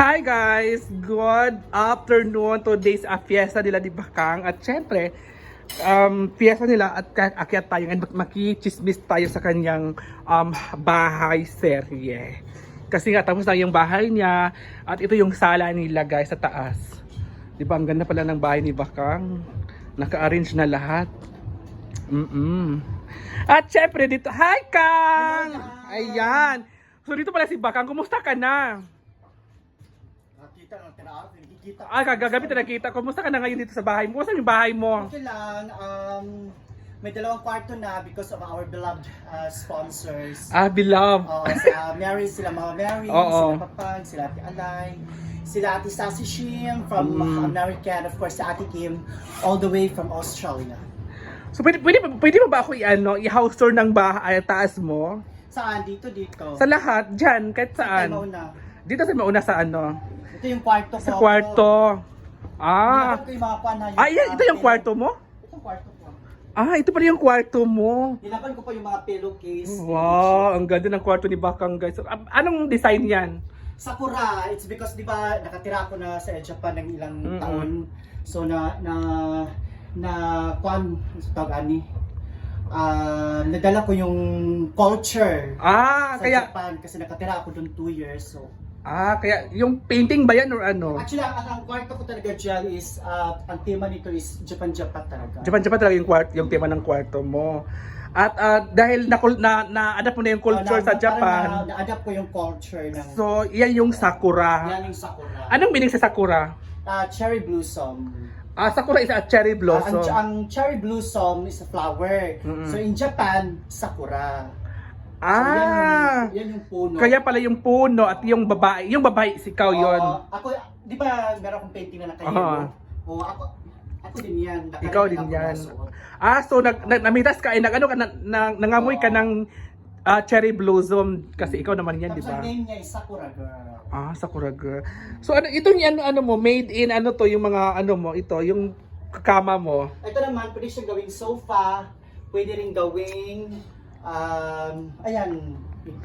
Hi guys! Good afternoon. Today's a fiesta nila di Bakang. At syempre, um, fiesta nila at akyat tayo and makichismis tayo sa kanyang um, bahay serye. Kasi nga tapos na yung bahay niya at ito yung sala nila guys sa taas. Di ba ang ganda pala ng bahay ni Bakang? Naka-arrange na lahat. Mm-mm. At syempre dito, hi Kang! Ayan! So dito pala si Bakang, kumusta ka na? Nakita ng tinaas, nakikita. Ah, kagabi na nakita. Kumusta ka na ngayon dito sa bahay mo? Kumusta yung bahay mo? Okay lang, um, may dalawang kwarto na because of our beloved uh, sponsors. Ah, beloved. Oo, sa Mary, sila mga Mary, Oo. sila Papag, sila Ate Alay, sila Ate Sassy Shim from Mm. America, and of course si Ate Kim, all the way from Australia. So, pwede, pwede, pwede mo ba ako i-ano, i-house tour ng bahay, taas mo? Saan? Dito, dito. Sa lahat, dyan, kahit Saan? saan. mauna? Dito sa mauna sa ano? Ito yung kwarto ko. Sa kwarto. Ah. Ah, yan, ito yung kwarto mo? Ito yung kwarto ko. Ah, ito pala yung kwarto mo. Nilaban ko pa yung mga pillowcase. Wow, ang ganda ng kwarto ni Bakang guys. Anong design yan? Sakura, it's because 'di ba nakatira ako na sa Japan ng ilang Mm-mm. taon. So na na na kwan tawag ani. Ah, nadala ko yung culture Ah, sa kaya Japan kasi nakatira ako doon 2 years. So ah, kaya yung painting ba yan or ano? actually ang, ang kwarto ko talaga dyan is ah, ang tema nito is Japan Japan talaga. Japan Japan talaga yung kwarto, yung tema ng kwarto mo. At ah, dahil na na na-adapt mo na yung culture sa na- Japan. Na, na-adapt ko yung culture ng So, yan yung sakura. yan yung sakura. Anong meaning sa sakura? Ah, cherry blossom. Ah, sakura is a cherry blossom. ang, ang cherry blossom is a flower. Mm-mm. So in Japan, sakura. So, Ah, yan, yan yung puno. kaya pala yung puno at yung babae, yung babae si yon. Oo, ako, di ba meron akong painting na nakayelo? Oo. Oo, ako, ako din yan. Nakayelo Ikaw din ako yan. nasuot. Ah, so nag, nag namitas ka, eh, nag, ano ka, na, na- nangamoy ka ng ah, cherry blossom kasi ikaw naman yan, di Tapos ba? ang name niya is Sakura Girl. Ah, Sakura girl. So ano itong ano ano mo made in ano to yung mga ano mo ito yung kama mo. Ito naman, pwede siyang gawing sofa, pwede rin gawing, um, ayan,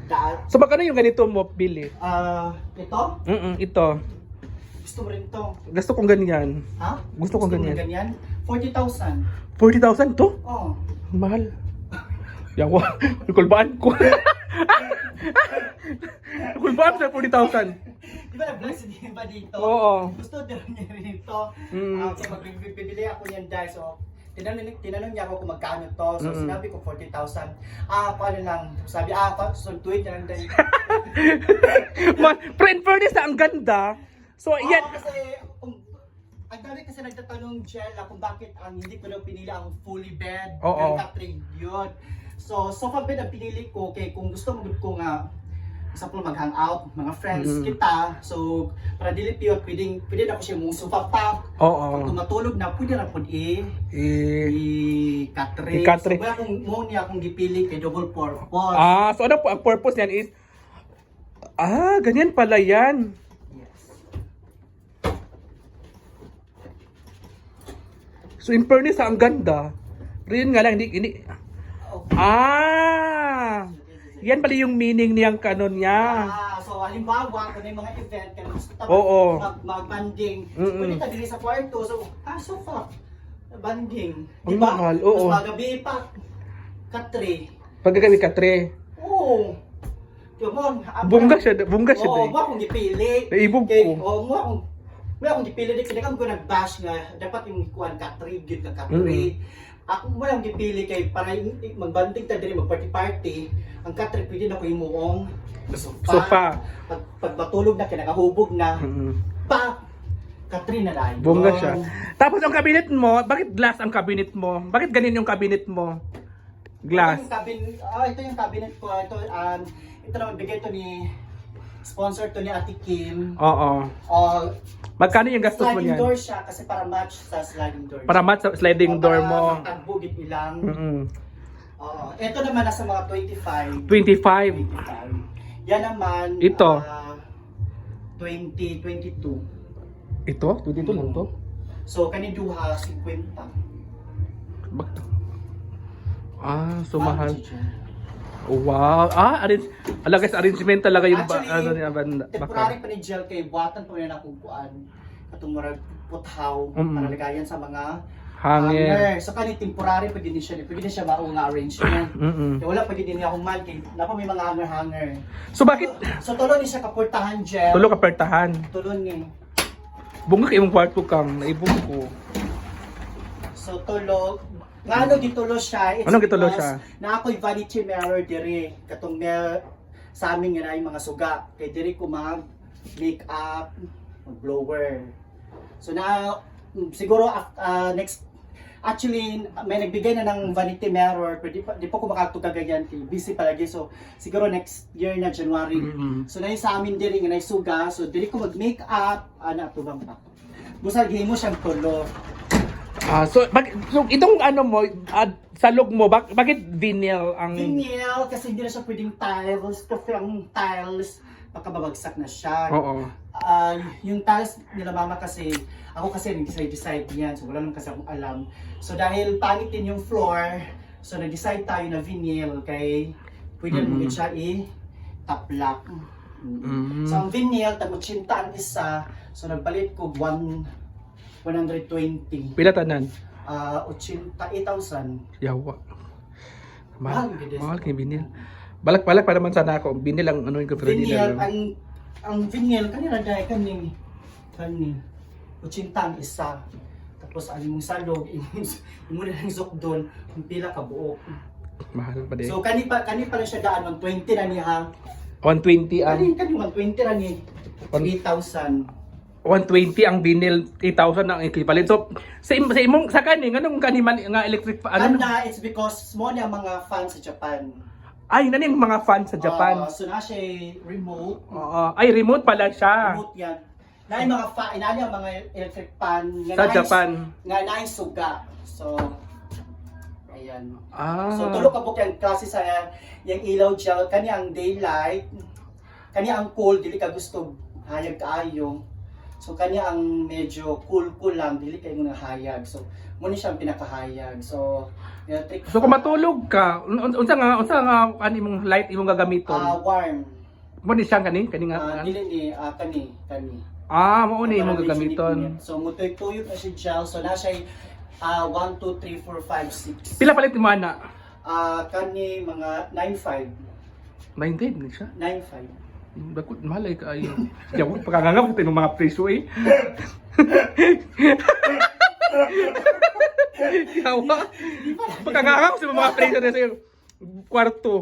da, So magkano yung ganito mo Billy? ah, ito, Mm ito. gusto mo rin to. Gusto kong ganyan. Ha? Gusto kong mo ganyan. ganyan? 40,000. 40,000 to? Oh. Mahal. Yawa, kulbaan ko. kulbaan sa 40,000. Di ba na-vlog si Diva dito? Oo. Gusto din niya rin ito. Mm. Ah, so magbibili ako niyan guys. So, tinanong, tinanong niya ako kung magkano to. So, Mm. sinabi ko 40,000. Ah, paano lang? Sabi, ah, pa, so, tweet na lang din. Man, friend fairness na ang ganda. So yan. Oo, kasi, ang dami kasi nagtatanong Jella kung bakit ang hindi ko na pinili ang fully bed. Oo. ng Catering yun. So, sofa bed ang pinili ko. Kaya kung gusto mo ko nga, example mag-hangout, mga friends Mm. kita. So, para dili piyot, pwedeng, pwede na ko siya mong sofa pack. Oo. Kung matulog na, pwede na po i Eh, i-cutray. I-cutray. So, kaya kung mo niya akong gipili kay double purpose. ah, so ano po ang purpose niyan is Ah, ganyan pala yan. Yes. So in fairness, ang ganda. Pero yun nga lang, hindi, hindi, Okay. Ah! Yan pala yung meaning niyang kanon niya. Ah, so halimbawa, kung may mga event, kaya gusto ta Oo. mag, mag-banding, Mm-mm. pwede ka dili sa kwarto, so, ah, sofa, banding. Ang Di ba? mahal, oo. Tapos magabi pa, katri. Pagkagabi ka, tre. Oo. Ah, Bungga siya, bungga siya. Oo, day. mo akong gipili. Naibog Kay- ko. Oo, mo akong mo akong gipili din kaya ko nag-bash nga dapat yung kuan katri gid ka katri. Mm-mm. Ako mo lang gipili kay para yung- magbanding ta diri mag-party party. Ang katri pwede na ko imuong sofa. Sofa. Pag, pag matulog na kinakahubog na Mm. pa katri na lang. Bungga siya. Tapos ang cabinet mo, bakit glass ang cabinet mo? Bakit ganyan yung cabinet mo? Glass. Ito yung cabinet, ah, ito yung cabinet ko. Ito, um, ito naman, bigay to ni, sponsor to ni Ate Kim. Oo. Oh, Magkano yung gastos mo sliding niyan? door siya kasi para match sa sliding door. Para mat sa sliding O, door para mo. magtagbugit ilang. Mm-mm. Oo. ito naman nasa mga 25. 25. 25. Yan naman. Ito. ah, 20, 22. Ito? Dito lang to? So, kaniduha 50. Bak- Ah, so mahal. Ah, Wow. Ah, arrange, ala guys, arrangement talaga yung ba, Actually, ano ni Aban temporary pa ni gel kay buhatan pa rin akong kuan. Katong murag puthaw Mm-mm. para lagayan sa mga Hangin. So kani temporary pa din siya, pwede din siya mao nga arrangement. Mm-mm. Kaya wala pa din niya man kay napa may mga hanger hanger. So bakit So tulo ni siya kaportahan gel. tulo ka pertahan? Tulo ni. Bunga kay imong kwarto kang naibong ko. So tulo Ngano gitulo siya? It's Anong gitulo because siya? Na ako'y vanity mirror diri. Katong mer sa amin nga na yung mga suga. Kay diri ko mag make up, mag blower. So na mm, siguro ah, next Actually, may nagbigay na ng vanity mirror, pero di pa, di pa ko makatugag ganyan, kay busy palagi. So, siguro next year na January. Mm-mm. So, na sa amin diri nga suga. So, diri ko mag-make up, ana, tubang pa. Musag mo siyang tulo. Ah, so, bak, so itong ano mo, ah, salog mo, bak, bakit vinyl ang Vinyl, kasi hindi na siya pwedeng tiles. Kasi ang tiles, pagkababagsak na siya. Oo. Ah, yung tiles nila mama kasi, ako kasi nag-decide-decide niyan. So wala naman kasi akong alam. So dahil pangit din yung floor, so nag-decide tayo na vinyl kay pwede naman siya i-top lock. Mhm. So ang vinyl, tag 80 ang isa. So nagpalit ko 1 120. Pila tanan? Ah, 88,000. Yawa. Mahal mahal kay vinyl. Balak-balak pa naman sana ako. Vinyl ang ano yung Vinyl, ang ang vinyl kanina dahil kani kani 80 ang isa. Tapos ang imong salog, imong imong lang doon, kung pila ka buok. Mahal pa din. So kani pa kani pa lang siya daan 120 na niya. 120 ang Kani kani 120 ra ni 3,000. 120 ang vinyl, 8,000 ang iklipalit. So, sa, im- sa imong sa kani nganong kani man nga electric fa- ano? Anda, it's because mo niya mga fans sa Japan. Ay, nani yung mga fans sa Japan. Ah, so na siya remote. Oo. Ay, remote pala siya. Remote yan. Na yung mga fan, inali ang mga electric fan nga Sa na- Japan. nga na yung suga. So ayan. Ah. So tulo ka book yung klase sa yung ilaw gel kani ang daylight kani ang cool dili ka gusto hayag kaayo. So kani ang medyo cool cool lang dili kay mo hayag. So mo ni siya ang pinakahayag. So electric So kung matulog ka, un- un- unsa nga unsa nga ani mong light imong gagamiton? ah warm. Mo ni siya kani kani nga. Ah, dili ni ah, kani kani. ah, mo ni imong gagamiton. So mutoy-tuyok na siya gel. So na siya ah 1 2 3 4 5 6. Pila palit mo ana? Ah kani mga 95 19 ni siya. 95. Bakit malay ka ayo. Yawa pagkangangap kita ng mga preso eh. Yawa. Pagkangangap sa mga preso na sa kwarto.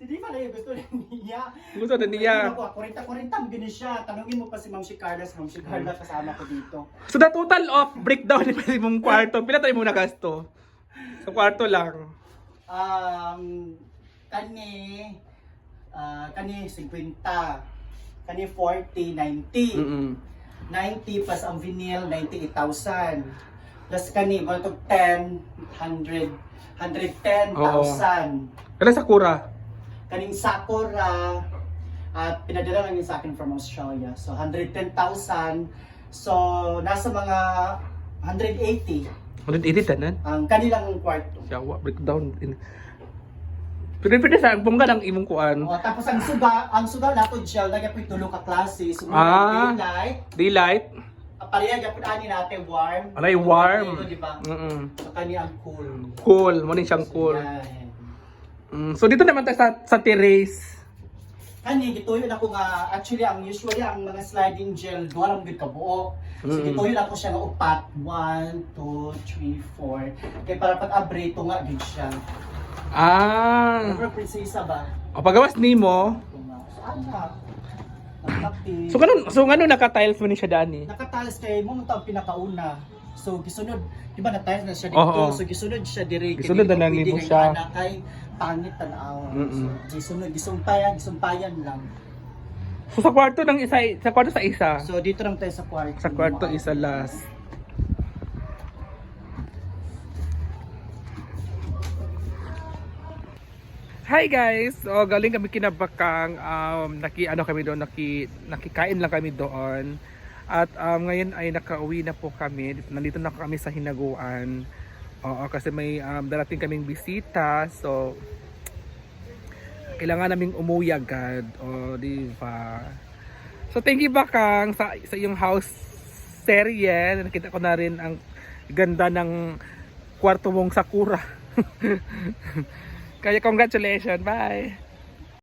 Hindi pa yung gusto niya. Gusto na niya. Kurita-kurita mo gini siya. Tanungin mo pa si Ma'am si Carla. Si Ma'am si Carla kasama ko dito. So the total of breakdown ni pwede mong kwarto, pila tayo muna gasto? Sa kwarto lang. Um, kani, ah kani 50. Kani 40, 90. Mm 90 plus ang vinyl, 98,000. Plus kani, mga to 10, 100, 110,000. Kaya sa kura. Kaning Sakura, at pinadala lang yun sa akin from Australia. So, 110,000. So, nasa mga 180 180 tanan. ang kanilang kwarto. Yawa, breakdown. In... Pero pwede sa bongga ng imong kuan. O, tapos ang suga, ang suga nato gel, nagyapoy tulong ka klase. So, Ah. daylight, Daylight. pareha yapon ani natin warm. Anay warm. Di ba? Mm So, kani ang cool. Cool. Mo din siyang cool. Yan. Mm, so dito naman tayo sa, sa terrace. Kani gituyo na ko nga actually ang usually ang mga sliding gel duha lang gid ka buo. So Mm. gituyo na ko siya nga upat 1 2 3 4. Kay para pag abrito nga gid siya. Ah. Pero prinsesa ba? O pagawas nimo. Saan na? Nagtapi. So ganun, so ngano naka-tiles mo ni siya dani? Nakatalas kay mo ang pinakauna. So gisunod, di ba na-tiles na siya dito. Oo. So gisunod siya dire. Gisunod na lang nimo siya. Kay pangit tanaw. Mm-mm. So gisunod gisumpayan, gisumpayan lang. So sa kwarto ng isa, sa kwarto sa isa. So dito lang tayo sa kwarto. Sa kwarto isa last. Hi guys! So galing kami kinabakang um, naki ano kami doon, naki nakikain lang kami doon. At um, ngayon ay nakauwi na po kami. Nandito na kami sa Hinaguan. Oo, kasi may um, darating kaming bisita. So kailangan naming umuwi agad. O, di ba? So, thank you Bakang sa, sa iyong house serye. Nakita ko na rin ang ganda ng kwarto mong sakura. Congratulations. Bye!